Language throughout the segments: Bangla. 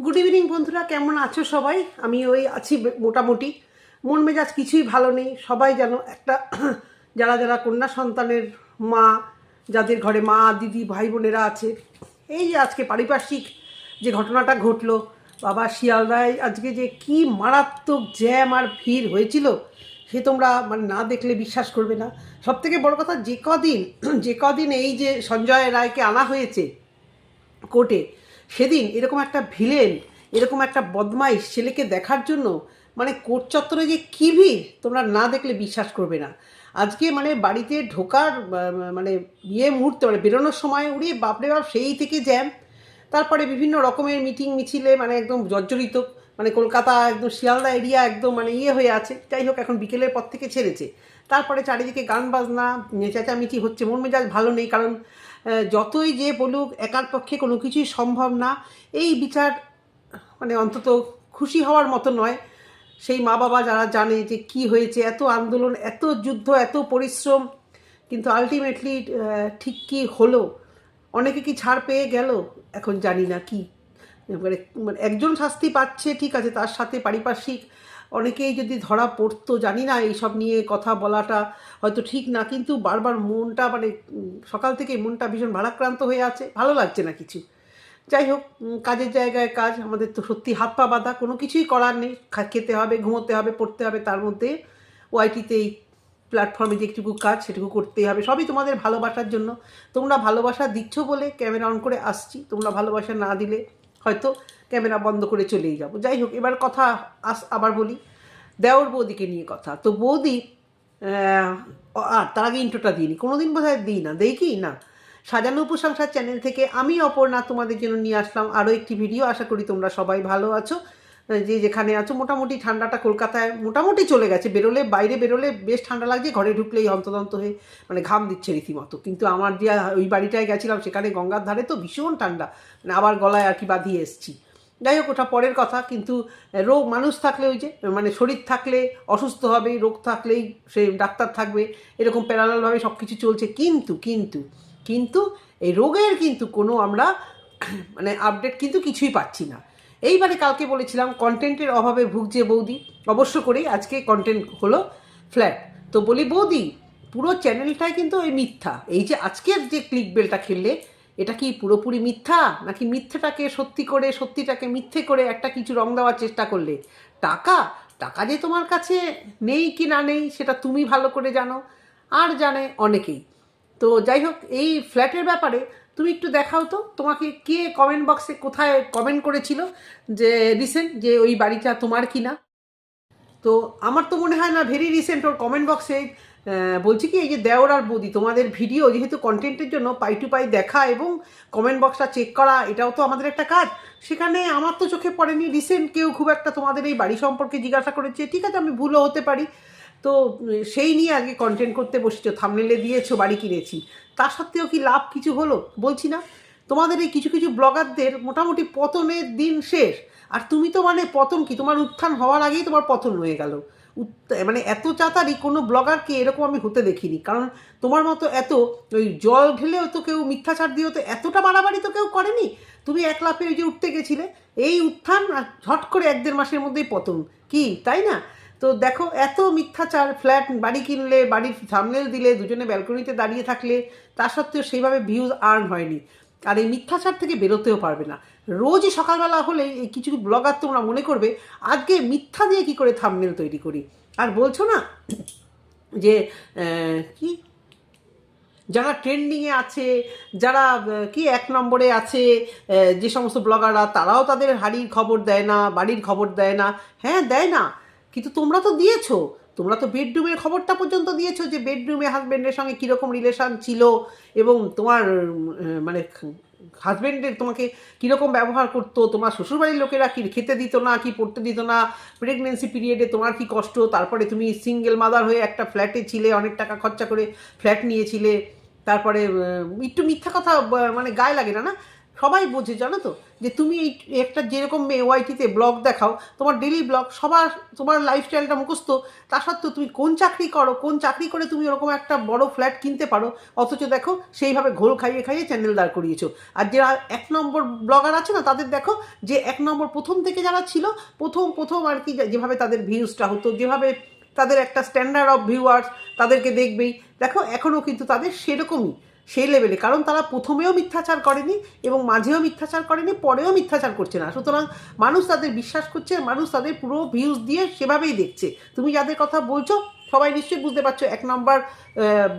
গুড ইভিনিং বন্ধুরা, কেমন আছো সবাই? আমি ওই আছি মোটামুটি। মন মেজাজ কিছুই ভালো নেই। সবাই যেন একটা যারা যারা কন্যা সন্তানের মা, যাদের ঘরে মা, দিদি, ভাই বোনেরা আছে, এই যে আজকে পারিপার্শ্বিক যে ঘটনাটা ঘটলো, বাবা শিয়ালদায় আজকে যে কি মারাত্মক জ্যাম আর ভিড় হয়েছিল, সে তোমরা মানে না দেখলে বিশ্বাস করবে না। সব থেকে বড় কথা, যে কদিন যে কদিন এই যে সঞ্জয় রায়কে আনা হয়েছে কোর্টে সেদিন এরকম একটা ভিলেন, এরকম একটা বদমাইশ ছেলেকে দেখার জন্য মানে কোর্ট চত্বরে যে কী ভিড়, তোমরা না দেখলে বিশ্বাস করবে না। আজকে মানে বাড়িতে ঢোকার মানে ইয়ে মুহূর্তে মানে বেরোনোর সময় উড়িয়ে বাপরে বাপ, সেই থেকে জ্যাম। তারপরে বিভিন্ন রকমের মিটিং, মিছিলে মানে একদম জর্জরিত মানে কলকাতা, একদম শিয়ালদা এরিয়া, একদম মানে ইয়ে হয়ে আছে। যাই হোক, এখন বিকেলের পর থেকে ছেড়েছে। তারপরে চারিদিকে গান বাজনা চেঁচামেচি হচ্ছে, মন মেজাজ ভালো নেই, কারণ যতই যে বলুক, একার পক্ষে কোনো কিছুই সম্ভব না। এই বিচার মানে অন্তত খুশি হওয়ার মতো নয়। সেই মা বাবা যারা জানে যে কি হয়েছে, এত আন্দোলন, এত যুদ্ধ, এত পরিশ্রম, কিন্তু আলটিমেটলি ঠিক কি হলো? অনেকে কি ছাড় পেয়ে গেল? এখন জানি না কি। মানে একজন শাস্তি পাচ্ছে, ঠিক আছে, তার সাথে পারিপার্শ্বিক অনেকেই যদি ধরা পড়তো, জানি না এইসব নিয়ে কথা বলাটা হয়তো ঠিক না, কিন্তু বারবার মনটা মানে সকাল থেকে মনটা ভীষণ ভারাক্রান্ত হয়ে আছে। ভালো লাগছে না কিছু। যাই হোক কাজের জায়গায় কাজ, আমাদের তো সত্যি হাত পা বাঁধা, কোনো কিছুই করার নেই। খেতে হবে, ঘুমোতে হবে, পড়তে হবে, তার মধ্যে ওআইটিতে এই প্ল্যাটফর্মে যে একটুকু কাজ, সেটুকু করতেই হবে। সবই তোমাদের ভালোবাসার জন্য। তোমরা ভালোবাসা দিচ্ছ বলে ক্যামেরা অন করে আসছি। তোমরা ভালোবাসা না দিলে হয়তো ক্যামেরা বন্ধ করে চলেই যাব। যাই হোক, এবার কথা আস আবার বলি। দেওর বৌদিকে নিয়ে কথা। তো বৌদি আর তার আগে ইন্ট্রোটা দিইনি। কোনোদিন বোধ হয় দিই না। দেই কি? না। সাজানো উপসংসার চ্যানেল থেকে আমি অপর্ণা তোমাদের জন্য নিয়ে আসলাম আরও একটি ভিডিও আশা করি তোমরা সবাই ভালো আছো। যে যেখানে আছো, মোটামুটি ঠান্ডাটা কলকাতায় মোটামুটি চলে গেছে। বেরোলে, বাইরে বেরোলে বেশ ঠান্ডা লাগছে। ঘরে ঢুকলেই অন্তদন্ত হয়ে মানে ঘাম দিচ্ছে রীতিমতো। কিন্তু আমার যে ওই বাড়িটায় গেছিলাম, সেখানে গঙ্গার ধারে তো ভীষণ ঠান্ডা। মানে আবার গলায় আর কি বাঁধিয়ে এসছি। যাই হোক, ওটা পরের কথা, কিন্তু রোগ, মানুষ থাকলে ওই যে মানে শরীর থাকলে অসুস্থ হবে, রোগ থাকলেই সে ডাক্তার থাকবে, এরকম প্যারালালভাবে সব কিছু চলছে। কিন্তু কিন্তু কিন্তু এই রোগের কিন্তু কোনো আমরা মানে আপডেট কিন্তু কিছুই পাচ্ছি না। এইবারে কালকে বলেছিলাম কন্টেন্টের অভাবে ভুগছে বৌদি। অবশ্য করেই আজকে কন্টেন্ট হলো ফ্ল্যাট তো বলি, বৌদি, পুরো চ্যানেলটাই কিন্তু ওই মিথ্যা। এই যে আজকের যে ক্লিক বেলটা খেললে এটা কি পুরোপুরি মিথ্যা? নাকি মিথ্যেটাকে সত্যি করে, সত্যিটাকে মিথ্যে করে একটা কিছু রং দেওয়ার চেষ্টা করলে? টাকা? টাকা যে তোমার কাছে নেই কি না নেই, সেটা তুমি ভালো করে জানো আর জানে অনেকেই। তো যাই হোক, এই ফ্ল্যাটের ব্যাপারে তুমি একটু দেখাও তো, তোমাকে কে কমেন্ট বক্সে কোথায় কমেন্ট করেছিল যে রিসেন্ট যে ওই বাড়িটা তোমার কি না তো আমার তো মনে হয় না ভেরি রিসেন্ট ওর কমেন্ট বক্সে বলছি কি, এই যে দেওর আর বৌদি, তোমাদের ভিডিও যেহেতু কন্টেন্টের জন্য পাই টু পাই দেখা এবং কমেন্ট বক্সটা চেক করা, এটাও তো আমাদের একটা কাজ। সেখানে আমার তো চোখে পড়েনি রিসেন্ট কেউ খুব একটা তোমাদের এই বাড়ি সম্পর্কে জিজ্ঞাসা করেছে। ঠিক আছে, আমি ভুলও হতে পারি। তো সেই নিয়ে আগে কন্টেন্ট করতে বসেছো থামনেলে দিয়েছ, বাড়ি কিনেছি। তা সত্ত্বেও কি লাভ কিছু হলো? বলছি না। তোমাদের এই কিছু কিছু ব্লগারদের মোটামুটি পতনের দিন শেষ। আর তুমি তো মানে পতন কি? তোমার উত্থান হওয়ার আগেই তোমার পতন হয়ে গেল। মানে এত চাতারি কোনো ব্লগারকে এরকম আমি হতে দেখিনি। কারণ তোমার মতো এত ওই জল ঢেলেও তো কেউ মিথ্যাচার দিয়েও তো এতটা বাড়াবাড়ি তো কেউ করেনি। তুমি এক লাফে ওই যে উঠতে গেছিলে, এই উত্থান ঝট করে এক দেড় মাসের মধ্যেই পতন। কি, তাই না? তো দেখো, এত মিথ্যাচার, ফ্ল্যাট, বাড়ি কিনলে, বাড়ির সামনেল দিলে, দুজনে ব্যালকনিতে দাঁড়িয়ে থাকলে, তা সত্ত্বেও সেইভাবে ভিউজ আর্ন হয়নি। আর এই মিথ্যাচার থেকে বেরোতেও পারবে না। রোজই সকালবেলা হলে এই কিছু ব্লগার তোমরা মনে করবে, আজকে মিথ্যা দিয়ে কি করে থামনেল তৈরি করি? আর বলছো না যে কি? যারা ট্রেন্ডিংয়ে আছে, যারা কি এক নম্বরে আছে যে সমস্ত ব্লগাররা, তারাও তাদের হাড়ির খবর দেয় না, বাড়ির খবর দেয় না। হ্যাঁ দেয় না। কিন্তু তোমরা তো দিয়েছ। তোমরা তো বেডরুমের খবরটা পর্যন্ত দিয়েছ যে বেডরুমে হাজব্যান্ডের সঙ্গে কীরকম রিলেশন ছিল এবং তোমার মানে হাজব্যান্ডের তোমাকে কীরকম ব্যবহার করতো? তোমার শ্বশুরবাড়ির লোকেরা কি খেতে দিত না, কি পড়তে দিত না? প্রেগনেন্সি পিরিয়ডে তোমার কি কষ্ট? তারপরে তুমি সিঙ্গেল মাদার হয়ে একটা ফ্ল্যাটে ছিলে, অনেক টাকা খরচা করে ফ্ল্যাট নিয়েছিলে। তারপরে একটু মিথ্যা কথা মানে গায়ে লাগে না না? সবাই বোঝে, জানো তো? যে তুমি এই একটা যেরকম মেয়ে ওয়াইটিতে ব্লগ দেখাও, তোমার ডেলি ব্লগ সবার, তোমার লাইফস্টাইলটা মুখস্থ, তা সত্ত্বেও তুমি কোন চাকরি করো, কোন চাকরি করে তুমি ওরকম একটা বড় ফ্ল্যাট কিনতে পারো, অথচ দেখো, সেইভাবে ঘোল খাইয়ে খাইয়ে চ্যানেল দাঁড় করিয়েছো। আর যারা এক নম্বর ব্লগার আছে না, তাদের দেখো, যে এক নম্বর প্রথম থেকে যারা ছিল, প্রথম প্রথম আর কি, যেভাবে তাদের ভিউজটা হতো, যেভাবে তাদের একটা স্ট্যান্ডার্ড অফ ভিউয়ার্স তাদেরকে দেখবেই। দেখো এখনও কিন্তু তাদের সেরকমই। সেই লেভেলে কারণ তারা প্রথমেও মিথ্যাচার করেনি এবং মাঝেও মিথ্যাচার করেনি, পরেও মিথ্যাচার করছে না। সুতরাং মানুষ তাদের বিশ্বাস করছে, মানুষ তাদের পুরো ভিউজ দিয়ে সেভাবেই দেখছে। তুমি যাদের কথা বলছো, সবাই নিশ্চয়ই বুঝতে পারছ, এক নম্বর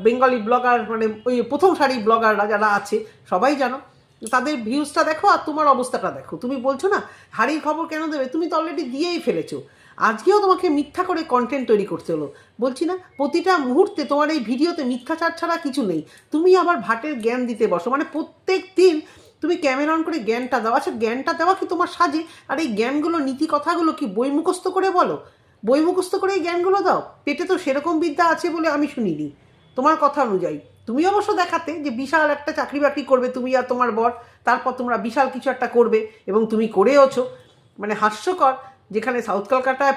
বেঙ্গলি ব্লগার মানে ওই প্রথম সারি ব্লগাররা যারা আছে, সবাই জানো, তাদের ভিউজটা দেখো আর তোমার অবস্থাটা দেখো। তুমি বলছো না হাড়ির খবর কেন দেবে? তুমি তো অলরেডি দিয়েই ফেলেছো। আজকেও তোমাকে মিথ্যা করে কন্টেন্ট তৈরি করতে হলো। বলছি না, প্রতিটা মুহূর্তে তোমার এই ভিডিওতে মিথ্যাচার ছাড়া কিছু নেই। তুমি আবার ভাটের জ্ঞান দিতে বসো। মানে প্রত্যেক দিন তুমি ক্যামেরা অন করে জ্ঞানটা দাও। আচ্ছা জ্ঞানটা দেওয়া কি তোমার সাজে? আর এই জ্ঞানগুলো, নীতি কথাগুলো কি বই মুখস্থ করে বলো? বই মুখস্থ করে এই জ্ঞানগুলো দাও। পেটে তো সেরকম বিদ্যা আছে বলে আমি শুনিনি। তোমার কথা অনুযায়ী। তুমি অবশ্য দেখাতে যে বিশাল একটা চাকরি বাকরি করবে তুমি আর তোমার বর। তারপর তোমরা বিশাল কিছু একটা করবে এবং তুমি করেওছো। মানে হাস্যকর। যেখানে সাউথ কলকাতায়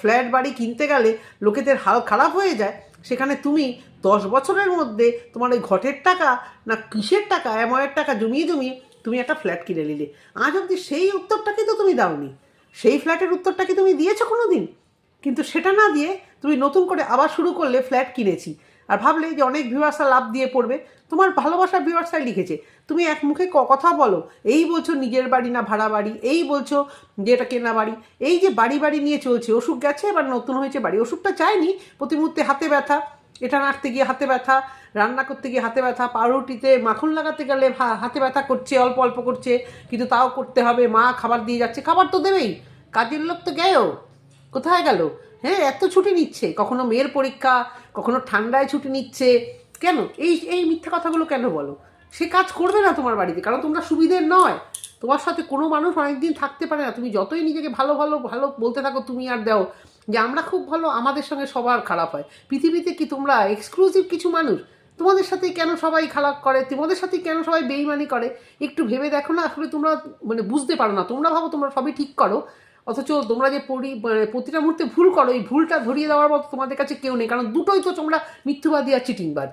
ফ্ল্যাট বাড়ি কিনতে গেলে লোকেদের হাল খারাপ হয়ে যায়, সেখানে তুমি দশ বছরের মধ্যে তোমার ওই ঘটের টাকা না কিসের টাকা এময়ের টাকা জমিয়ে জমিয়ে তুমি একটা ফ্ল্যাট কিনে নিলে। আজ অবধি সেই উত্তরটাকে তো তুমি দাওনি। সেই ফ্ল্যাটের উত্তরটা কি তুমি দিয়েছ কোনো দিন কিন্তু সেটা না দিয়ে তুমি নতুন করে আবার শুরু করলে ফ্ল্যাট কিনেছি। আর ভাবলে যে অনেক ভিউয়ার্সরা লাভ দিয়ে পড়বে। তোমার ভালোবাসার ভিউয়ার্সরাই লিখেছে। তুমি এক মুখে কথা বলো, এই বলছো নিজের বাড়ি না ভাড়া বাড়ি, এই বলছো যে এটা কেনা বাড়ি। এই যে বাড়ি বাড়ি নিয়ে চলছে, অসুখ গেছে, এবার নতুন হয়েছে বাড়ি। ওষুধটা চায়নি প্রতি মুহূর্তে হাতে ব্যথা, এটা নাড়তে গিয়ে হাতে ব্যথা, রান্না করতে গিয়ে হাতে ব্যথা, পাউরুটিতে মাখন লাগাতে গেলে হাতে ব্যথা করছে, অল্প অল্প করছে, কিন্তু তাও করতে হবে, মা খাবার দিয়ে যাচ্ছে, খাবার তো দেবেই। কাজের লোক তো গেও কোথায় গেল? হ্যাঁ এত ছুটি নিচ্ছে, কখনো মেয়ের পরীক্ষা, কখনো ঠান্ডায় ছুটি নিচ্ছে কেন? এই এই মিথ্যা কথাগুলো কেন বলো? সে কাজ করবে না তোমার বাড়িতে, কারণ তোমরা সুবিধের নয়। তোমার সাথে কোনো মানুষ অনেকদিন থাকতে পারে না। তুমি যতই নিজেকে ভালো ভালো ভালো বলতে থাকো, তুমি আর দাও যে আমরা খুব ভালো, আমাদের সঙ্গে সবার খারাপ হয়। পৃথিবীতে কি তোমরা এক্সক্লুসিভ কিছু মানুষ? তোমাদের সাথে কেন সবাই খারাপ করে? তোমাদের সাথে কেন সবাই বেইমানি করে? একটু ভেবে দেখো না, আসলে তোমরা মানে বুঝতে পারো না। তোমরা ভাবো তোমরা সবই ঠিক করো। অথচ তোমরা যে পরি মানে প্রতিটা মুহূর্তে ভুল করো, এই ভুলটা ধরিয়ে দেওয়ার মতো তোমাদের কাছে কেউ নেই। কারণ দুটোই তো তোমরা মিথ্যুবাদী আর চিটিংবাদ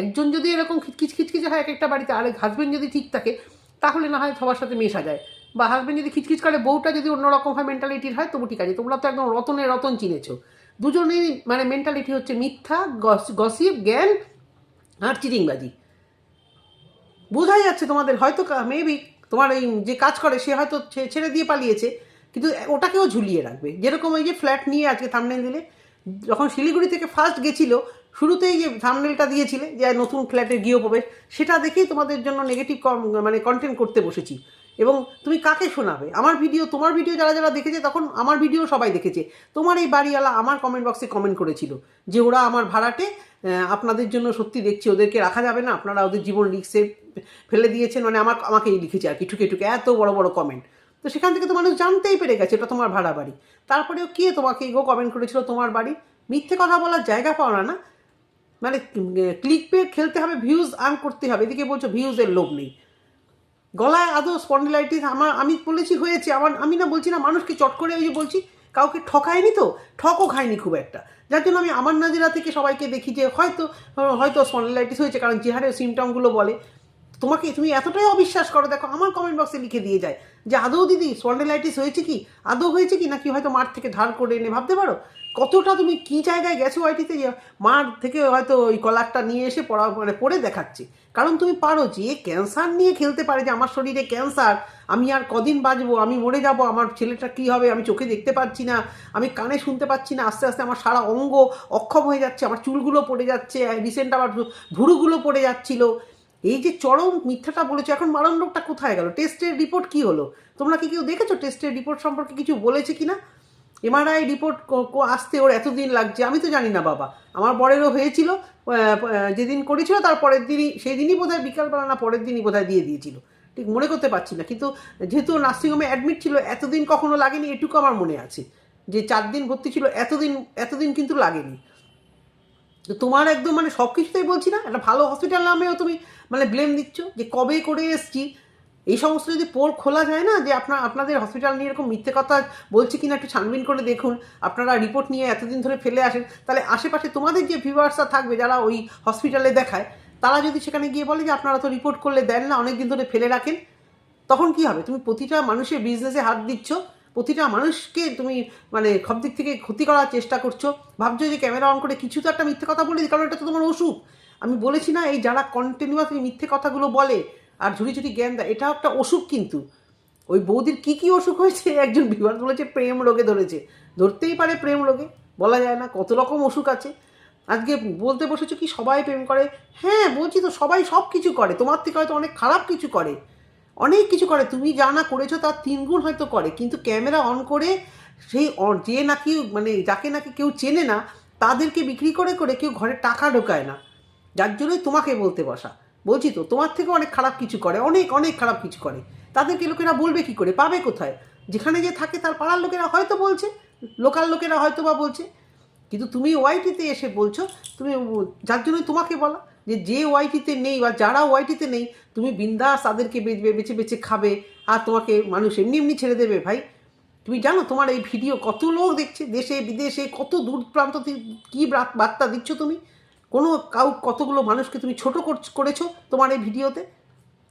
একজন যদি এরকম খিচখিচ খিচখিচে হয় এক একটা বাড়িতে আরেক হাজব্যান্ড যদি ঠিক থাকে, তাহলে না হয় সবার সাথে মেশা যায়। বা হাজব্যান্ড যদি খিচখিচ করে, বউটা যদি অন্যরকম হয় মেন্টালিটির হয়, তবু ঠিক আছে। তোমরা তো একদম রতনে রতন চিনেছো। দুজনেই মানে মেন্টালিটি হচ্ছে মিথ্যা গসিপ জ্ঞান আর চিটিংবাজি। বোঝাই যাচ্ছে তোমাদের, হয়তো মেবি তোমার এই যে কাজ করে, সে হয়তো ছেড়ে দিয়ে পালিয়েছে, কিন্তু ওটাকেও ঝুলিয়ে রাখবে। যেরকম ওই যে ফ্ল্যাট নিয়ে আজকে থামনেল দিলে, যখন শিলিগুড়ি থেকে ফার্স্ট গেছিল শুরুতেই যে থামনেলটা দিয়েছিলে যে নতুন ফ্ল্যাটের গৃহপ্রবেশ সেটা দেখেই তোমাদের জন্য নেগেটিভ কম মানে কন্টেন্ট করতে বসেছি। এবং তুমি কাকে শোনাবে? আমার ভিডিও তোমার ভিডিও যারা যারা দেখেছে, তখন আমার ভিডিও সবাই দেখেছে। তোমার এই বাড়িওয়ালা আমার কমেন্ট বক্সে কমেন্ট করেছিল যে ওরা আমার ভাড়াটে আপনাদের জন্য সত্যি দেখছি, ওদেরকে রাখা যাবে না, আপনারা ওদের জীবন রিক্সে ফেলে দিয়েছেন মানে আমার আমাকেই লিখেছে আর কি, ঠুকে ঠুকে, এত বড় বড় কমেন্ট তো সেখান থেকে তো মানুষ জানতেই পেরে গেছে, এটা তোমার ভাড়া বাড়ি। তারপরেও কে তোমাকে এগো কমেন্ট করেছিল? তোমার বাড়ি? মিথ্যে কথা বলার জায়গা পাও না না মানে ক্লিক পেয়ে খেলতে হবে ভিউজ আর্ন করতে হবে। এদিকে বলছো ভিউজের লোভ নেই। গলায় আদৌ স্পন্ডিলাইটিস আমার, আমি বলেছি হয়েছে, আমার, আমি না বলছি না, মানুষকে চট করে ওই যে বলছি, কাউকে ঠকায়নি তো? ঠকও খায়নি খুব একটা। যার জন্য আমি আমার নাজেরা থেকে সবাইকে দেখি যে হয়তো হয়তো স্পন্ডিলাইটিস হয়েছে, কারণ যে হারে সিমটমগুলো বলে। তোমাকে তুমি এতটাই অবিশ্বাস করো, দেখো আমার কমেন্ট বক্সে লিখে দিয়ে যায় যে, আদৌ দিদি স্পন্ডিলাইটিস হয়েছে কি? আদৌ হয়েছে কি? নাকি হয়তো মাঠ থেকে ধার করে এনে ভাবতে পারো? কতটা তুমি কি জায়গায় গেছো আইটিতে যে মাঠ থেকে হয়তো ওই কলারটা নিয়ে এসে পড়া মানে পড়ে দেখাচ্ছে? কারণ তুমি পারো যে ক্যান্সার নিয়ে খেলতে পারে যে আমার শরীরে ক্যান্সার আমি আর কদিন বাঁচবো, আমি মরে যাব, আমার ছেলেটা কী হবে, আমি চোখে দেখতে পাচ্ছি না, আমি কানে শুনতে পাচ্ছি না, আস্তে আস্তে আমার সারা অঙ্গ অক্ষম হয়ে যাচ্ছে, আমার চুলগুলো পড়ে যাচ্ছে রিসেন্ট আবার ভুরুগুলো পড়ে যাচ্ছিল। এই যে চরম মিথ্যাটা বলেছ, এখন মারণ রোগটা কোথায় গেল? টেস্টের রিপোর্ট কি হলো? তোমরা কি কেউ দেখেছ টেস্টের রিপোর্ট সম্পর্কে কিছু বলেছে কি না এমআরআই রিপোর্ট আসতে ওর এতদিন লাগছে, আমি তো জানি না বাবা। আমার বরেরও হয়েছিল যেদিন করেছিল, তার পরের দিনই সেই দিনই বোধহয় বিকালবেলা না পরের দিনই বোধহয় দিয়ে দিয়েছিল। ঠিক মনে করতে পারছি না, কিন্তু যেহেতু নার্সিংহোমে অ্যাডমিট ছিল, এতদিন কখনো লাগেনি, এটুকু আমার মনে আছে। যে চার দিন ভর্তি ছিল, এতদিন এতদিন কিন্তু লাগেনি। তো তোমার একদম মানে সব কিছুতেই বলছি না, একটা ভালো হসপিটাল নামেও তুমি মানে ব্লেম দিচ্ছ যে কবে করে এসছি। এই সমস্ত যদি পোর খোলা যায় না যে আপনার আপনাদের হসপিটাল নিয়ে এরকম মিথ্যে কথা বলছে কিনা একটু ছানবিন করে দেখুন, আপনারা রিপোর্ট নিয়ে এতদিন ধরে ফেলে আসেন, তাহলে আশেপাশে তোমাদের যে ভিউয়ার্সরা থাকবে যারা ওই হসপিটালে দেখায়, তারা যদি সেখানে গিয়ে বলে যে আপনারা তো রিপোর্ট করলে দেন না অনেক দিন ধরে ফেলে রাখেন, তখন কি হবে? তুমি প্রতিটা মানুষের বিজনেসে হাত দিচ্ছ প্রতিটা মানুষকে তুমি মানে সব দিক থেকে ক্ষতি করার চেষ্টা করছ। ভাবছ যে ক্যামেরা অন করে কিছু তো একটা মিথ্যে কথা বলে কারণ এটা তো তোমার অসুখ। আমি বলেছি না এই যারা কন্টিনিউয়াসলি মিথ্যে কথাগুলো বলে আর ঝুড়ি ঝুড়ি জ্ঞান দেয়, এটাও একটা অসুখ কিন্তু। ওই বৌদির কি কি অসুখ হয়েছে, একজন বিভাগ বলেছে প্রেম রোগে ধরেছে। ধরতেই পারে প্রেম রোগে, বলা যায় না কত রকম অসুখ আছে। আজকে বলতে বসেছো কি সবাই প্রেম করে? হ্যাঁ বলছি তো সবাই সব কিছু করে, তোমার থেকে হয়তো অনেক খারাপ কিছু করে। অনেক কিছু করে, তুমি যা না করেছ তার তিনগুণ হয়তো করে, কিন্তু ক্যামেরা অন করে সেই যে নাকি মানে যাকে নাকি কেউ চেনে না, তাদেরকে বিক্রি করে করে কেউ ঘরে টাকা ঢোকায় না। যার জন্যই তোমাকে বলতে বসা। বলছি তো, তোমার থেকে অনেক খারাপ কিছু করে, অনেক অনেক খারাপ কিছু করে। তাদেরকে লোকেরা বলবে কি করে, পাবে কোথায়? যেখানে যে থাকে তার পাড়ার লোকেরা হয়তো বলছে, লোকাল লোকেরা হয়তো বা বলছে। কিন্তু তুমি ওয়াইটিতে এসে বলছো, তুমি যার জন্যই তোমাকে বলা। যে যে ওয়াইটিতে নেই বা যারা ওয়াইটিতে নেই, তুমি বিন্দাস তাদেরকে বেছে বেছে খাবে আর তোমাকে মানুষ এমনি এমনি ছেড়ে দেবে ভাই। তুমি জানো তোমার এই ভিডিও কত লোক দেখছে? দেশে, বিদেশে কত দূর প্রান্ত কী বার্তা দিচ্ছ তুমি? কোনো কাউ, কতগুলো মানুষকে তুমি ছোট করছ- করেছ তোমার এই ভিডিওতে?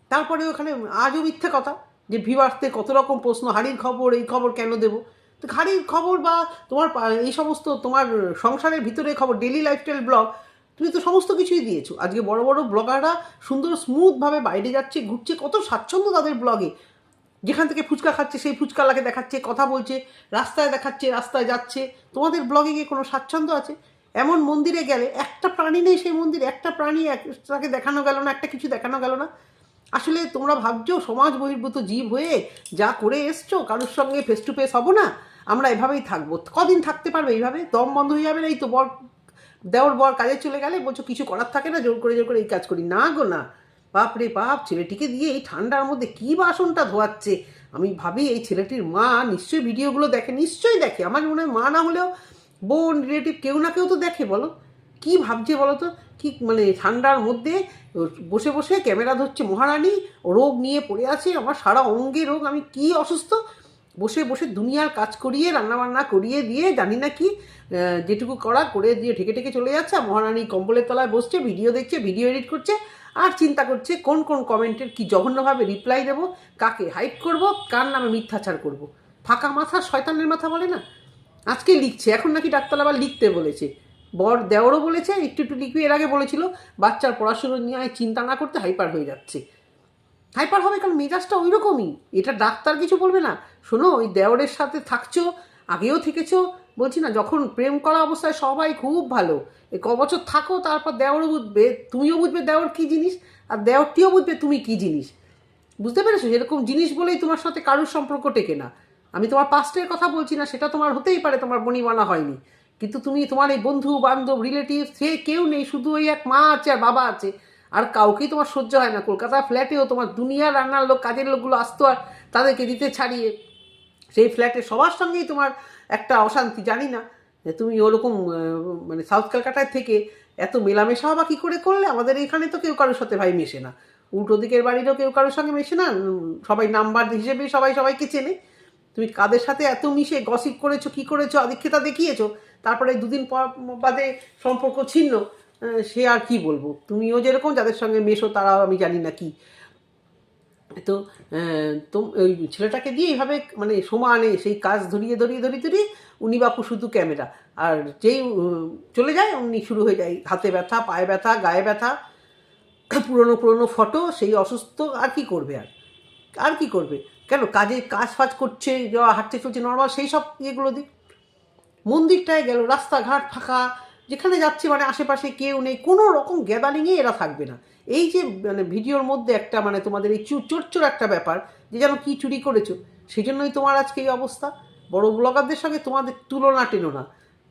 তারপরে ওখানে আজও মিথ্যে কথা যে, ভিউয়ার্সদের কত রকম প্রশ্ন, হাড়ির খবর, এই খবর কেন দেবো? তো হাড়ির খবর বা তোমার এই সমস্ত তোমার সংসারের ভিতরে খবর ডেলি লাইফস্টাইল ব্লগ তুমি তো সমস্ত কিছুই দিয়েছ। আজকে বড় বড় ব্লগাররা সুন্দর স্মুথভাবে বাইরে যাচ্ছে, ঘুরছে, কত স্বাচ্ছন্দ্য তাদের ব্লগে। যেখান থেকে ফুচকা খাচ্ছে, সেই ফুচকালাকে দেখাচ্ছে, কথা বলছে, রাস্তায় দেখাচ্ছে, রাস্তায় যাচ্ছে। তোমাদের ব্লগে গিয়ে কোনো স্বাচ্ছন্দ্য আছে? এমন মন্দিরে গেলে একটা প্রাণী নেই সেই মন্দিরে, একটা প্রাণী এক- তাকে দেখানো গেল না, একটা কিছু দেখানো গেল না। আসলে তোমরা ভাবছ সমাজ বহির্ভূত জীব হয়ে যা করে এসছো, কারোর সঙ্গে ফেস টু ফেস হব না? আমরা এভাবেই থাকব। কদিন থাকতে পারবে এইভাবে? দম বন্ধ হয়ে যাবে না এই তো বর দেওর বর কাজে চলে গেলে বলছো, কিছু করার থাকে না, জোর করে জোর করে এই কাজ করি। না গো, না। বাপ রে বাপ, ছেলেটিকে দিয়ে এই ঠান্ডার মধ্যে কী বাসনটা ধোয়াচ্ছে? আমি ভাবি, এই ছেলেটির মা নিশ্চয়ই ভিডিওগুলো দেখে, নিশ্চয়ই দেখে। আমার মনে হয় মা না হলেও বোন, রিলেটিভ কেউ না কেউ তো দেখে, বলো। কি ভাবছে বলো তো? কি মানে ঠান্ডার মধ্যে বসে বসে ক্যামেরা ধরছে মহারানী, রোগ নিয়ে পড়ে আছে, আমার সারা অঙ্গে রোগ, আমি কি অসুস্থ? বসে বসে দুনিয়ার কাজ করিয়ে, রান্নাবান্না করিয়ে দিয়ে, জানি না কি যেটুকু করা করে দিয়ে ঠেকে ঠেকে চলে যাচ্ছে। মহারানী কম্বলের তলায় বসছে ভিডিও দেখছে ভিডিও এডিট করছে, আর চিন্তা করছে কোন কোন কমেন্টের কি জঘন্যভাবে রিপ্লাই দেবো, কাকে হাইট করব, কার নামে মিথ্যাচার করব। ফাঁকা মাথা শয়তানের মাথা বলে না? আজকে লিখছে, এখন নাকি ডাক্তার আবার লিখতে বলেছে। বর দেওরও বলেছে, একটু একটু লিখবি এর আগে বলেছিল, বাচ্চার পড়াশুনো নিয়ে চিন্তা না করতে হাইপার হয়ে যাচ্ছে। হাইপার হবে কারণ মেজাজটা ওই রকমই এটা ডাক্তার কিছু বলবে না। শোনো, ওই দেওরের সাথে থাকছো, আগেও থেকেছো। বলছি না, যখন প্রেম করা অবস্থায় সবাই খুব ভালো। এই ক বছর থাকো, তারপর দেওরও বুঝবে, তুমিও বুঝবে দেওর কী জিনিস, আর দেওরটিও বুঝবে তুমি কী জিনিস। বুঝতে পেরেছ? এরকম জিনিস বলেই তোমার সাথে কারোর সম্পর্ক টেকে না। আমি তোমার পাস্টের কথা বলছি না, সেটা তোমার হতেই পারে, তোমার বনিমানা হয়নি। কিন্তু তুমি তোমার এই বন্ধু, বান্ধব রিলেটিভ সে কেউ নেই, শুধু ওই এক মা আছে আর বাবা আছে। আর কাউকেই তোমার সহ্য হয় না। কলকাতা ফ্ল্যাটেও তোমার দুনিয়ার রান্নার লোক, কাজের লোকগুলো আসতো আর তাদেরকে দিতে ছাড়িয়ে। সেই ফ্ল্যাটে সবার সঙ্গেই তোমার একটা অশান্তি, জানি না। যে তুমি ওরকম মানে সাউথ কলকাতায় থেকে এত মেলামেশা বা কী করে করলে? আমাদের এখানে তো কেউ কারোর সাথে ভাই মেশে না। উল্টো দিকের বাড়িরও কেউ কারোর সঙ্গে মেশে না। সবাই নাম্বার হিসেবে সবাই সবাইকে চেনে। তুমি কাদের সাথে এত মিশে গসিপ করেছ, কি করেছ, আদিক্ষেতা দেখিয়েছো? তারপরে দুদিন পর, বাদে সম্পর্ক ছিন্ন। সে আর কি বলব? তুমিও যেরকম যাদের সঙ্গে মেশো, তারাও আমি জানি না কি। তো ওই ছেলেটাকে দিয়ে এইভাবে মানে সমানে সেই কাজ ধরিয়ে ধরিয়ে ধরিয়ে ধরিয়ে উনি বাপু শুধু ক্যামেরা। আর যেই চলে যায়, উনি শুরু হয়ে যায়। হাতে ব্যথা, পায়ে ব্যথা, গায়ে ব্যথা, পুরনো পুরনো ফটো, সেই অসুস্থ, আর কি করবে আর? আর কি করবে? কেন? কাজে কাজ ফাজ করছে যা হাঁটতে চলছে নর্মাল সেই সব ইয়েগুলো দিক। মন্দিরটায় গেল, রাস্তাঘাট ফাঁকা যেখানে যাচ্ছে মানে আশেপাশে কেউ নেই, কোনো রকম গ্যাদারিংয়ে এরা থাকবে না। এই যে মানে ভিডিওর মধ্যে একটা মানে তোমাদের এই চুর চোর একটা ব্যাপার যে, যেন কী চুরি করেছ সেই জন্যই তোমার আজকে এই অবস্থা। বড় ব্লগারদের সঙ্গে তোমাদের তুলনা টেনো না।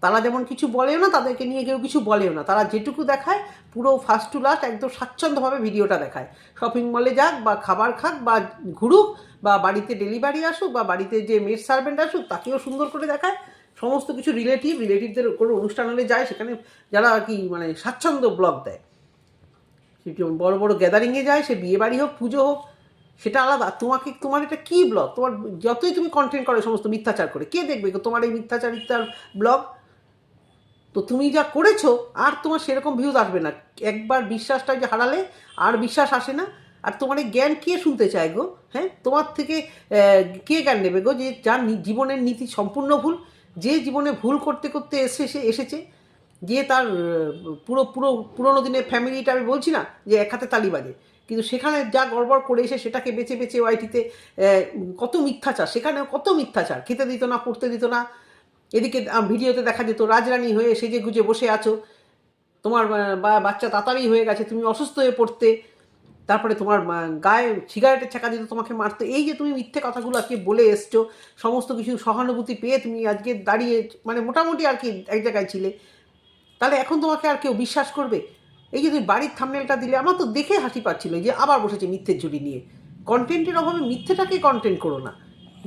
তারা যেমন কিছু বলেও না, তাদেরকে নিয়ে কেউ কিছু বলেও না। তারা যেটুকু দেখায়, পুরো ফার্স্ট টু লাস্ট একদম স্বাচ্ছন্দ্যভাবে ভিডিওটা দেখায়। শপিং মলে যাক বা খাবার খাক বা ঘুরুক বা বাড়িতে ডেলিভারি আসুক বা বাড়িতে যে মেড সার্ভেন্ট আসুক, তাকেও সুন্দর করে দেখায়। সমস্ত কিছু রিলেটিভ রিলেটিভদের কোনো অনুষ্ঠান হলে যায়, সেখানে যারা আর কি মানে স্বাচ্ছন্দ্য ব্লগ দেয়। বড় বড় গ্যাদারিংয়ে যায়, সে বিয়ে বাড়ি হোক, পুজো হোক, সেটা আলাদা। তোমাকে, তোমার এটা কী ব্লগ তোমার যতই তুমি কন্টেন্ট করো সমস্ত মিথ্যাচার করে, কে দেখবে তোমার এই মিথ্যাচারিতার ব্লগ তো তুমি যা করেছ, আর তোমার সেরকম ভিউজ আসবে না। একবার বিশ্বাসটা যে হারালে, আর বিশ্বাস আসে না। আর তোমার এই জ্ঞান কে শুনতে চায় গো? হ্যাঁ? তোমার থেকে কে জ্ঞান নেবে গো যে যার জীবনের নীতি সম্পূর্ণ ভুল? যে জীবনে ভুল করতে করতে এসে সে এসেছে যে তার পুরো পুরো পুরোনো দিনের ফ্যামিলিটা আমি বলছি না যে এক হাতে তালি বাজে। কিন্তু সেখানে যা গড়বড় করে এসে সেটাকে বেছে বেছে ওয়াইটিতে কত মিথ্যাচার সেখানে কত মিথ্যাচার। খেতে দিত না, পড়তে দিত না। এদিকে ভিডিওতে দেখা যেত, রাজরানী হয়ে সেজে গুজে বসে আছো। তোমার বা, বাচ্চা তাড়াতাড়ি হয়ে গেছে, তুমি অসুস্থ হয়ে পড়তে। তারপরে তোমার গায়ে সিগারেটের ছাকা দিত তোমাকে মারতো। এই যে তুমি মিথ্যে কথাগুলো আজকে বলে এসছো, সমস্ত কিছু সহানুভূতি পেয়ে তুমি আজকে দাঁড়িয়ে মানে মোটামুটি আর কি এক জায়গায় ছিলে। তাহলে এখন তোমাকে আর কেউ বিশ্বাস করবে? এই যে তুমি বাড়ির থামনেলটা দিলে, আমার তো দেখে হাসি পাচ্ছিল যে আবার বসেছে মিথ্যের ঝুড়ি নিয়ে। কন্টেন্টের অভাবে মিথ্যেটাকে কন্টেন্ট করো না।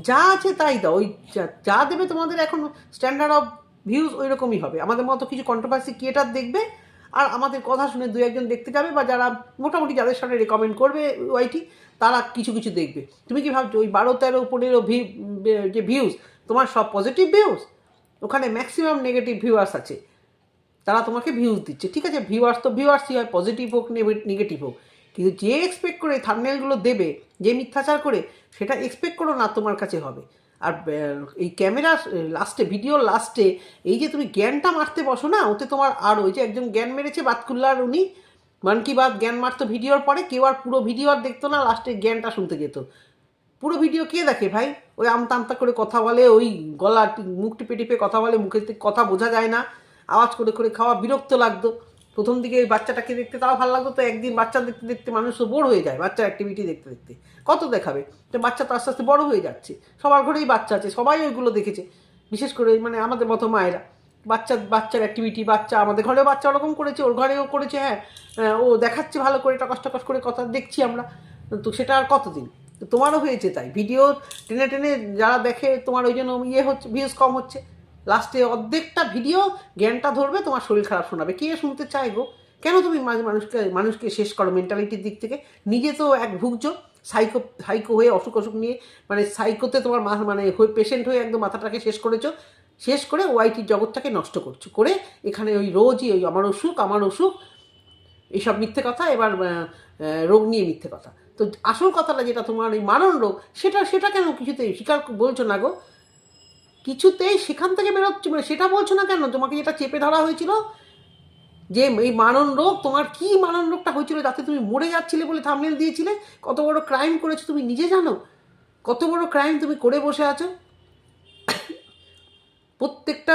যা আছে তাই দাও। ওই যা- দেবে তোমাদের এখন স্ট্যান্ডার্ড অফ ভিউজ ওই রকমই হবে। আমাদের মতো কিছু কন্ট্রোভার্সি ক্রিয়েটার দেখবে আর আমাদের কথা শুনে দু একজন দেখতে যাবে বা যারা মোটামুটি যাদের সামনে রেকমেন্ড করবে ওয়াইটি তারা কিছু কিছু দেখবে। তুমি কি ভাবছ ওই বারো তেরো পনেরো ভি যে ভিউজ তোমার সব পজিটিভ ভিউজ ওখানে ম্যাক্সিমাম নেগেটিভ ভিউয়ার্স আছে। তারা তোমাকে ভিউজ দিচ্ছে। ঠিক আছে ভিউয়ার্স তো ভিউয়ার্সই হয় পজিটিভ হোক নেগেটিভ হোক। কিন্তু যে এক্সপেক্ট করে থামনেলগুলো দেবে, যে মিথ্যাচার করে, সেটা এক্সপেক্ট করো না তোমার কাছে হবে। আর এই ক্যামেরা লাস্টে ভিডিওর লাস্টে এই যে তুমি জ্ঞানটা মারতে বসো না, ওতে তোমার আর ওই যে একজন জ্ঞান মেরেছে, বাতকুল্লার উনি, মান কি বাত জ্ঞান মারতো ভিডিওর পরে, কেউ আর পুরো ভিডিও আর দেখতো না লাস্টে জ্ঞানটা শুনতে যেত। পুরো ভিডিও কে দেখে ভাই? ওই আমতা আমতা করে কথা বলে, ওই গলা মুখ টিপে টিপে কথা বলে মুখে কথা বোঝা যায় না, আওয়াজ করে করে খাওয়া বিরক্ত লাগতো। প্রথম দিকে ওই বাচ্চাটাকে দেখতে তাও ভালো লাগতো, তো একদিন বাচ্চা দেখতে দেখতে মানুষ বোর হয়ে যায় বাচ্চার অ্যাক্টিভিটি দেখতে দেখতে। কত দেখাবে? তো বাচ্চা তো আস্তে আস্তে বড় হয়ে যাচ্ছে। সবার ঘরেই বাচ্চা আছে, সবাই ওইগুলো দেখেছে। বিশেষ করে মানে আমাদের মতো মায়েরা। বাচ্চা, বাচ্চার অ্যাক্টিভিটি বাচ্চা, আমাদের ঘরেও বাচ্চা ওরকম করেছে, ওর ঘরেও করেছে হ্যাঁ। ও দেখাচ্ছে ভালো করে, টকাস টকাস করে কথা দেখছি আমরা। তো সেটা আর কতদিন? তোমারও হয়েছে তাই। ভিডিও টেনে টেনে যারা দেখে তোমার ওই জন্য ইয়ে হচ্ছে ভিউজ কম হচ্ছে। লাস্টে অর্ধেকটা ভিডিও জ্ঞানটা ধরবে, তোমার শরীর খারাপ শোনাবে। কে শুনতে চায় গো? কেন তুমি মানুষকে মানুষকে শেষ করো মেন্টালিটির দিক থেকে? নিজে তো এক ভুগছো সাইকো সাইকো হয়ে, অসুখ অসুখ নিয়ে মানে সাইকোতে তোমার মানে হয়ে পেশেন্ট হয়ে একদম মাথাটাকে শেষ করেছ, শেষ করে ওয়াইটির জগৎটাকে নষ্ট করছ। করে এখানে ওই রোজই ওই আমার অসুখ আমার অসুখ, এইসব মিথ্যে কথা, এবার রোগ নিয়ে মিথ্যে কথা। তো আসল কথাটা যেটা তোমার এই মারণ রোগ, সেটা সেটা কেন কিছুতেই স্বীকার বলছো না গো? কিছুতেই সেখান থেকে বেরোচ্ছে মানে সেটা বলছো না কেন? তোমাকে যেটা চেপে ধরা হয়েছিল, যে এই মানন রোগ, তোমার কি মানন রোগটা হয়েছিল যাতে তুমি মরে যাচ্ছিলে বলে থামনেল দিয়েছিলে? কত বড় ক্রাইম করেছ তুমি নিজে জানো? কত বড় ক্রাইম তুমি করে বসে আছো? প্রত্যেকটা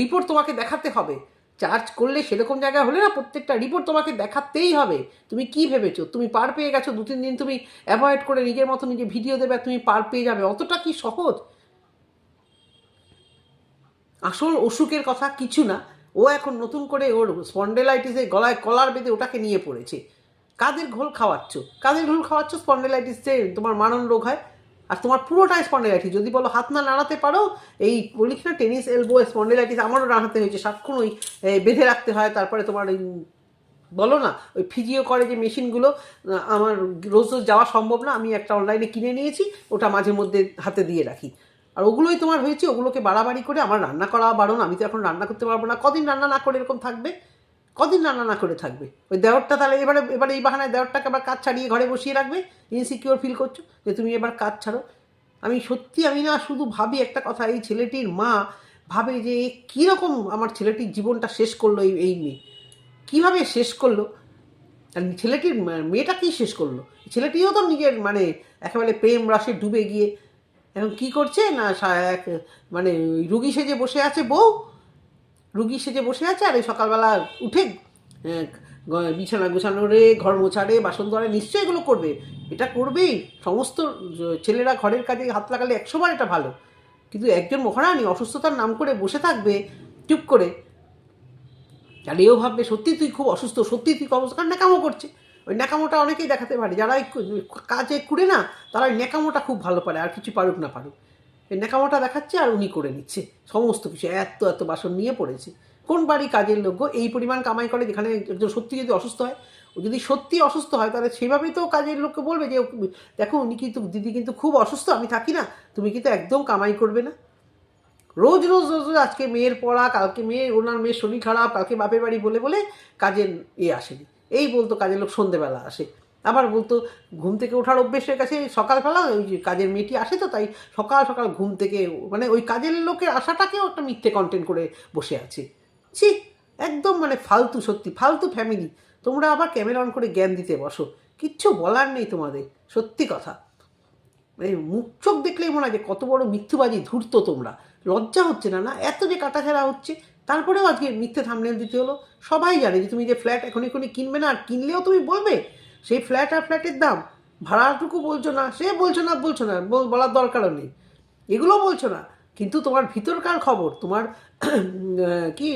রিপোর্ট তোমাকে দেখাতে হবে। চার্জ করলে সেরকম জায়গায় হলে না প্রত্যেকটা রিপোর্ট তোমাকে দেখাতেই হবে। তুমি কি ভেবেছো? তুমি পার পেয়ে গেছো দু তিন দিন তুমি অ্যাভয়েড করে নিজের মতো নিজে ভিডিও দেবে, তুমি পার পেয়ে যাবে। অতটা কি সহজ? আসল অসুখের কথা কিছু না। ও এখন নতুন করে ওর স্পন্ডেলাইটিসে গলায় কলার বেঁধে ওটাকে নিয়ে পড়েছে। কাদের ঘোল খাওয়াচ্ছ? কাদের ঘোল খাওয়াচ্ছ? স্পন্ডেলাইটিসে তোমার মারণ রোগ হয়। আর তোমার পুরোটাই স্পন্ডেলাইটিস যদি বলো হাত না নাড়াতে পারো, এই বলি কি না টেনিস এলবো স্পন্ডেলাইটিস আমারও নাড়াতে হয়েছে। সাক্ষণ ওই বেঁধে রাখতে হয়। তারপরে তোমার ওই, বলো না, ওই ফিজিও করে যে মেশিনগুলো আমার রোজ রোজ যাওয়া সম্ভব না। আমি একটা অনলাইনে কিনে নিয়েছি, ওটা মাঝে মধ্যে হাতে দিয়ে রাখি। আর ওগুলোই তোমার হয়েছে ওগুলোকে বাড়াবাড়ি করে আমার রান্না করা বারণ, আমি তো এখন রান্না করতে পারব না। কদিন রান্না না করে এরকম থাকবে? কদিন রান্না না করে থাকবে? ওই দেওয়ারটা তাহলে এবারে এবারে এই বাহানায় দেওয়ারটাকে আবার কাজ ছাড়িয়ে ঘরে বসিয়ে রাখবে? ইনসিকিওর ফিল করছ? যে তুমি এবার কাজ ছাড়ো। আমি সত্যি, আমি না শুধু ভাবি একটা কথা, এই ছেলেটির মা ভাবে যে কীরকম আমার ছেলেটির জীবনটা শেষ করল এই এই মেয়ে। কীভাবে শেষ করল? আর ছেলেটির মেয়েটা কী শেষ করল? ছেলেটিও তো নিজের মানে একেবারে প্রেম রাশে ডুবে গিয়ে এখন কি করছে? না এক মানে রুগী সেজে বসে আছে বউ। রুগী সেজে বসে আছে আর এই সকালবেলা উঠে বিছানা গোছানো রে, ঘর মোছারে, বাসন ধরে, নিশ্চয়ই এগুলো করবে। এটা করবেই। সমস্ত ছেলেরা ঘরের কাজে হাত লাগালে একশোবার এটা ভালো। কিন্তু একজন মহারানী অসুস্থতার নাম করে বসে থাকবে, চুপ করে। আর এও ভাববে, সত্যি তুই খুব অসুস্থ, সত্যি তুই অসুস্থ কারণ করছে। ওই ন্যাকামোটা অনেকেই দেখাতে পারে। যারা কাজে করে না, তারা ওই ন্যাকামোটা খুব ভালো পারে, আর কিছু পারুক না পারুক। এই ন্যাকামোটা দেখাচ্ছে আর উনি করে নিচ্ছে। সমস্ত কিছু, এত এত বাসন নিয়ে পড়েছে। কোন বাড়ি কাজের লোক এই পরিমাণ কামাই করে যেখানে একজন সত্যি যদি অসুস্থ হয়, ও যদি সত্যি অসুস্থ হয়, তাহলে সেভাবেই তো কাজের লোককে বলবে যে দেখো, উনি কিন্তু, দিদি কিন্তু খুব অসুস্থ, আমি থাকি না, তুমি কিন্তু একদম কামাই করবে না। রোজ রোজ রোজ রোজ আজকে মেয়ের পড়া, কালকে মেয়ে, ওনার মেয়ের শরীর খারাপ, কালকে বাপের বাড়ি বলে বলে কাজের এ আসেনি। এই বলতো কাজের লোক সন্ধেবেলা আসে। আবার বলতো, ঘুম থেকে ওঠার অভ্যেস হয়ে গেছে, সকালবেলা ওই যে কাজের মেয়েটি আসে তো, তাই সকাল সকাল ঘুম থেকে মানে ওই কাজের লোকের আশাটাকেও একটা মিথ্যে কন্টেন্ট করে বসে আছে। ছি, একদম মানে ফালতু সত্যি, ফালতু ফ্যামিলি তোমরা আবার ক্যামেরা অন করে জ্ঞান দিতে বসো। কিচ্ছু বলার নেই তোমাদের, সত্যি কথা। এই মুখ চোখ দেখলেই মনে হয় যে কত বড় মিথ্যুবাজি ধূর্ত তোমরা। লজ্জা হচ্ছে না না? এত যে কাটাছেড়া হচ্ছে তারপরেও আজকে মিথ্যে থামনেল দিতে হলো। সবাই জানে যে তুমি যে ফ্ল্যাট এখন এখনই কিনবে না, আর কিনলেও তুমি বলবে, সেই ফ্ল্যাট আর ফ্ল্যাটের দাম। ভাড়াটুকু বলছো না, সে বলছো না বলছো না বলার দরকারও নেই। এগুলো বলছো না, কিন্তু তোমার ভিতরকার খবর, তোমার কি,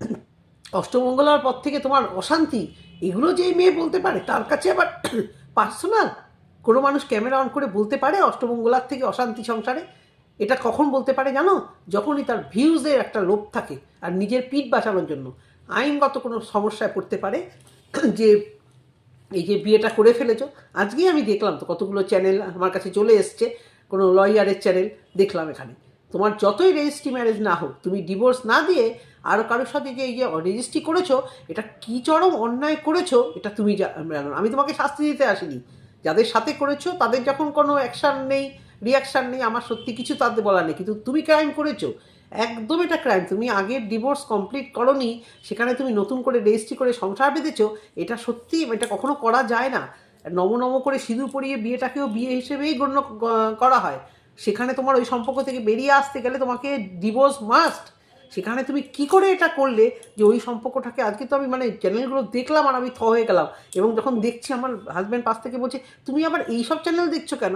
অষ্টমঙ্গলার পর থেকে তোমার অশান্তি, এগুলো যে মেয়ে বলতে পারে, তার কাছে আবার পার্সোনাল কোনো মানুষ ক্যামেরা অন করে বলতে পারে অষ্টমঙ্গলার থেকে অশান্তি সংসারে? এটা কখন বলতে পারে জানো? যখনই তার ভিউজের একটা লোভ থাকে আর নিজের পিঠ বাঁচানোর জন্য। আইনগত কোনো সমস্যায় পড়তে পারে যে এই যে বিয়েটা করে ফেলেছো। আজকেই আমি দেখলাম তো কতগুলো চ্যানেল আমার কাছে চলে এসছে। কোনো লয়ারের চ্যানেল দেখলাম এখানে। তোমার যতই রেজিস্ট্রি ম্যারেজ না হোক, তুমি ডিভোর্স না দিয়ে আরও কারোর সাথে যে এই যে রেজিস্ট্রি করেছ, এটা কী চরম অন্যায় করেছ, এটা তুমি জানো আমি তোমাকে শাস্তি দিতে আসিনি। যাদের সাথে করেছ, তাদের যখন কোনো অ্যাকশান নেই রিয়াকশান নেই আমার সত্যি কিছু তাতে বলার নেই। কিন্তু তুমি ক্রাইম করেছ। একদম এটা ক্রাইম তুমি আগের ডিভোর্স কমপ্লিট করনি, সেখানে তুমি নতুন করে রেজিস্ট্রি করে সংসার বেঁধেছো, এটা সত্যি এটা কখনো করা যায় না। নম নম করে সিঁদুর পরিয়ে বিয়েটাকেও বিয়ে হিসেবেই গণ্য করা হয়। সেখানে তোমার ওই সম্পর্ক থেকে বেরিয়ে আসতে গেলে তোমাকে ডিভোর্স মাস্ট সেখানে তুমি কি করে এটা করলে যে ওই সম্পর্কটাকে? আজকে তো আমি মানে চ্যানেলগুলো দেখলাম আর আমি থ হয়ে গেলাম। এবং যখন দেখছি আমার হাজব্যান্ড পাশ থেকে বলছে, তুমি আবার এই সব চ্যানেল দেখছ কেন?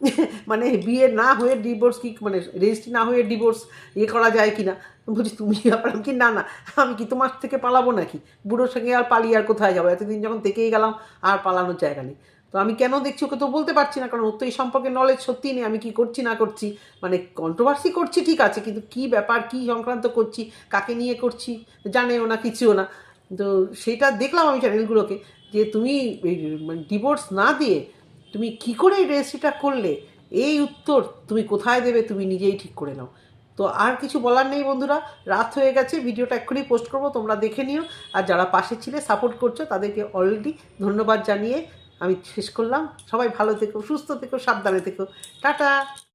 মানে বিয়ে না হয়ে ডিভোর্স কি মানে রেজিস্ট্রি না হয়ে ডিভোর্স ইয়ে করা যায় কি না বলছি, তুমি আবার কি না না, আমি কি তোমার থেকে পালাবো নাকি? বুড়োর সঙ্গে আর পালিয়ে আর কোথায় যাব? এতদিন যখন থেকেই গেলাম, আর পালানোর জায়গা নেই। তো আমি কেন দেখছি ওকে তো বলতে পারছি না, কারণ ওর তো এই সম্পর্কে নলেজ সত্যি নেই, আমি কি করছি, না করছি? মানে কন্ট্রোভার্সি করছি, ঠিক আছে, কিন্তু কি ব্যাপার, কি সংক্রান্ত করছি, কাকে নিয়ে করছি, জানেও না, কিছুও না। তো সেটা দেখলাম আমি চ্যানেলগুলোকে যে তুমি ডিভোর্স না দিয়ে তুমি কি করে এই রেসিটা করলে? এই উত্তর তুমি কোথায় দেবে তুমি নিজেই ঠিক করে নাও। তো আর কিছু বলার নেই বন্ধুরা, রাত হয়ে গেছে, ভিডিওটা এক্ষুনি পোস্ট করব, তোমরা দেখে নিও। আর যারা পাশে ছিলে সাপোর্ট করছ, তাদেরকে অলরেডি ধন্যবাদ জানিয়ে আমি শেষ করলাম। সবাই ভালো থেকো, সুস্থ থেকো, সাবধানে থেকো। টাটা!